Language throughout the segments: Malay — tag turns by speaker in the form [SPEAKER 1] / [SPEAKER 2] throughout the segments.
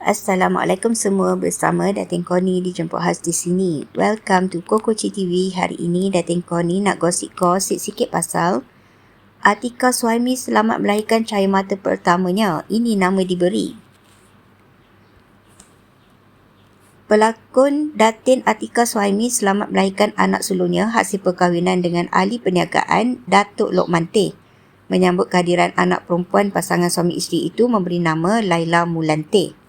[SPEAKER 1] Assalamualaikum semua bersama Datin Koni dijemput khas di sini. Welcome to Koko TV. Hari ini Datin Koni nak gosip-gosip sikit pasal Atika Suhaimi selamat melahirkan cahaya mata pertamanya. Ini nama diberi. Pelakon Datin Atika Suhaimi selamat melahirkan anak sulungnya hasil perkahwinan dengan ahli perniagaan Datuk Lokman Teh. Menyambut kehadiran anak perempuan pasangan suami isteri itu memberi nama Laila Mulante.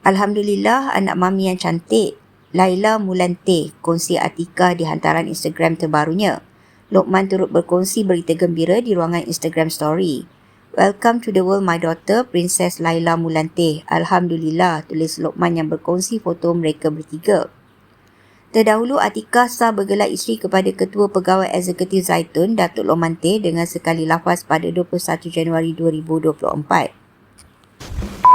[SPEAKER 1] Alhamdulillah anak mami yang cantik, Laila Mulante kongsi Atika di hantaran Instagram terbarunya. Lokman turut berkongsi berita gembira di ruangan Instagram story. Welcome to the world my daughter, Princess Laila Mulante. Alhamdulillah, tulis Lokman yang berkongsi foto mereka bertiga. Terdahulu Atika sah bergelar isteri kepada Ketua Pegawai Eksekutif Zaitun, Datuk Lomante dengan sekali lafaz pada 21 Januari 2024.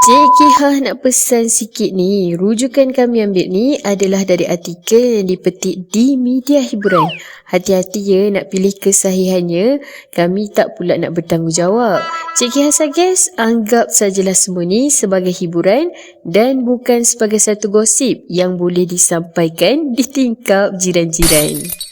[SPEAKER 2] Cik Kihah nak pesan sikit ni. Rujukan kami ambil ni adalah dari artikel yang dipetik di media hiburan. Hati-hati ya nak pilih kesahihannya. Kami tak pula nak bertanggungjawab. Cik Kihah suggest anggap sajalah semua ni sebagai hiburan dan bukan sebagai satu gosip yang boleh disampaikan di tingkap jiran-jiran.